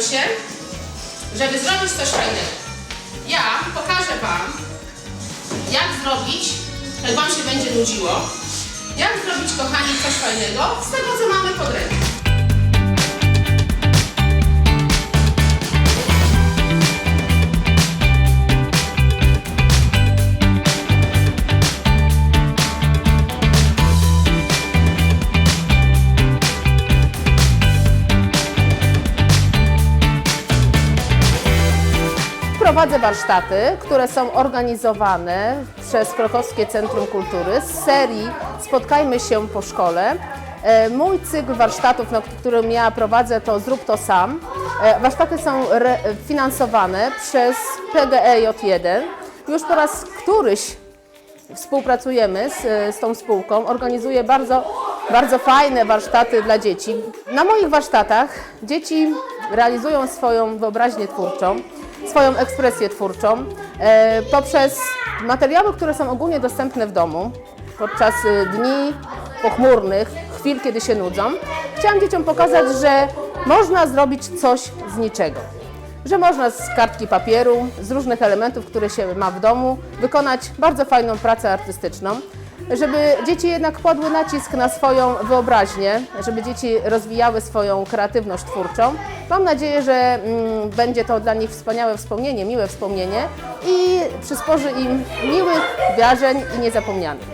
się, żeby zrobić coś fajnego. Ja pokażę Wam, jak zrobić, jak Wam się będzie nudziło, jak zrobić, kochani, coś fajnego z tego, co mam Prowadzę warsztaty, które są organizowane przez Krakowskie Centrum Kultury z serii Spotkajmy się po szkole. E, Mój cykl warsztatów, no, którym ja prowadzę, to Zrób to sam. E, Warsztaty są finansowane przez PGEJ1. Już po raz któryś współpracujemy z, z tą spółką, organizuję bardzo, bardzo fajne warsztaty dla dzieci. Na moich warsztatach dzieci realizują swoją wyobraźnię twórczą, swoją ekspresję twórczą e, poprzez materiały, które są ogólnie dostępne w domu podczas e, dni pochmurnych, chwil, kiedy się nudzą. Chciałam dzieciom pokazać, że można zrobić coś z niczego że można z kartki papieru, z różnych elementów, które się ma w domu, wykonać bardzo fajną pracę artystyczną. Żeby dzieci jednak kładły nacisk na swoją wyobraźnię, żeby dzieci rozwijały swoją kreatywność twórczą. Mam nadzieję, że mm, będzie to dla nich wspaniałe wspomnienie, miłe wspomnienie i przysporzy im miłych wrażeń i niezapomnianych.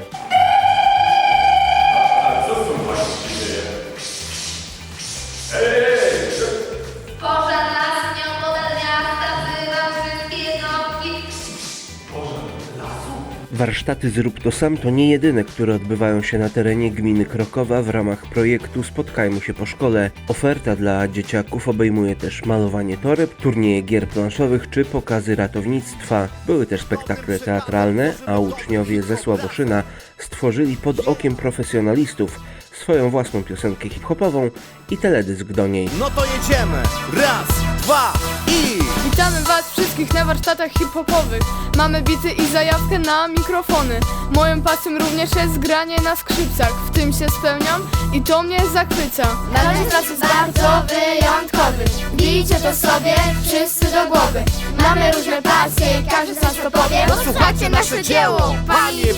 Warsztaty Zrób to sam to nie jedyne, które odbywają się na terenie gminy Krokowa w ramach projektu Spotkajmy się po szkole. Oferta dla dzieciaków obejmuje też malowanie toreb, turnieje gier planszowych czy pokazy ratownictwa. Były też spektakle teatralne, a uczniowie ze Sławoszyna stworzyli pod okiem profesjonalistów swoją własną piosenkę hip-hopową i teledysk do niej. No to jedziemy! Raz, dwa i... Witamy Was wszystkich na warsztatach hip-hopowych. Mamy bity i zajawkę na mikrofony. Moją pasją również jest granie na skrzypcach. W tym się spełniam i to mnie zachwyca. Nasz czas jest bardzo wyjątkowy. Bijcie to sobie wszyscy do głowy. Mamy różne pasje i każdy z nas to powie. Posłuchajcie nasze dzieło, panie i!